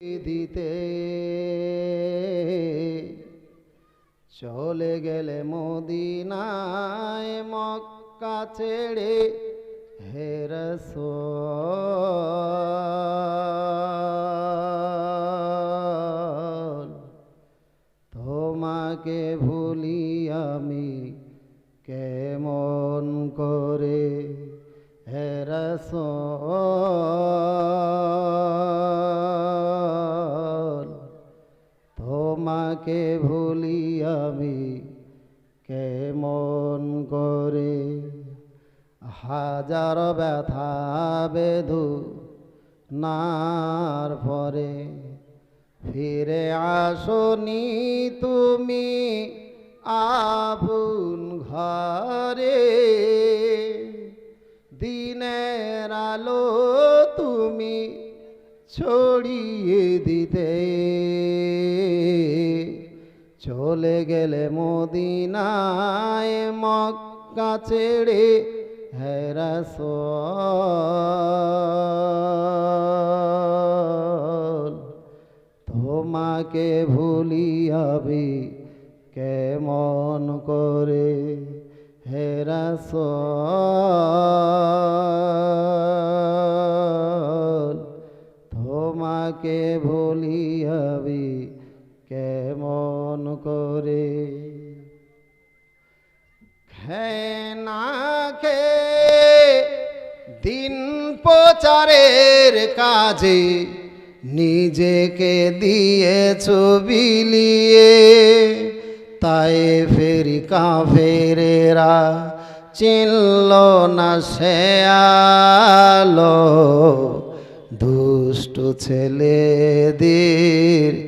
দিতে। চলে গেলে মদিনায় মক্কা ছেড়ে হেরস তোমাকে ভুলি আমি কেমন করে? হেরস তোমাকে ভুলি আমি কেমন করে? হাজার ব্যথা বেধু নার পরে। ফিরে আসনি তুমি আবুন ঘরে। দিনের আলো তুমি ছড়িয়ে দিতে চলে গেলে মদিনায় মক্কা ছেড়ে হেরাস তোমাকে ভুলি আমি কেমন করে? হেরাস তোমাকে ভুলি আমি কেমন করে? খেনা খে দিন প্রচারের কাজে নিজেকে দিয়েছ বিলিয়ে। তাই ফেরি কাফেরেরা চিনল না সে আলো। দুষ্ট ছেলেদের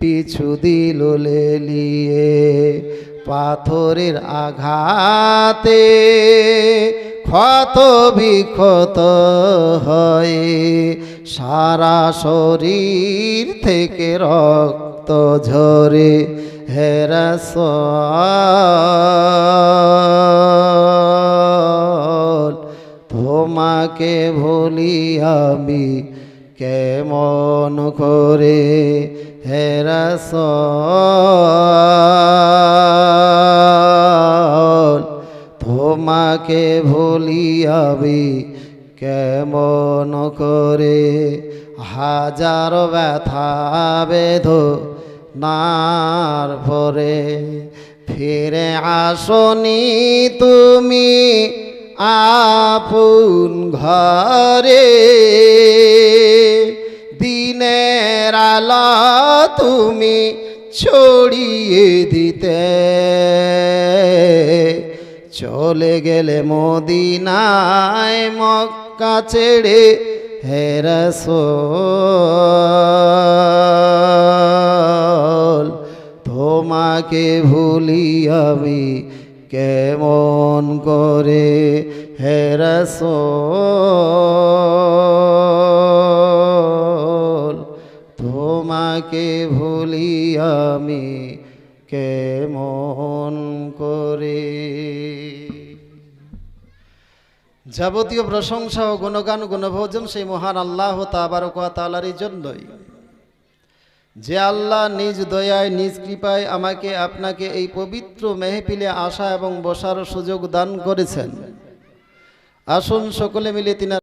পিছু দিল লেলিয়ে পাথরের আঘাতে ক্ষত বিক্ষত হয়ে সারা শরীর থেকে রক্ত ঝরে হেরাস তোমাকে ভুলি আমি কেমন করে হেরাস তোমাকে ভুলি আমি কেমন করে? হাজার ব্যথা বেধ নার পরে ফিরে আসনি তুমি। আপন ঘরে দিনের আলো তুমি ছড়িয়ে দিতে। চলে গেলে মদিনায় মক্কা ছেড়ে হেরস তোমাকে ভুলি আমি কেমন করে? হেরস তোমাকে ভুলি আমি কেমন করে? যাবতীয় প্রশংসা ও গুণগান, গুণভোজন সেই মহান আল্লাহ তাবারকা তালারই জন্যই। যে আল্লাহ নিজ দয়ায়, নিজ কৃপায় আমাকে আপনাকে এই পবিত্র মেহপিলে আসা এবং বসার সুযোগ দান করেছেন। আসুন সকলে মিলে তিনি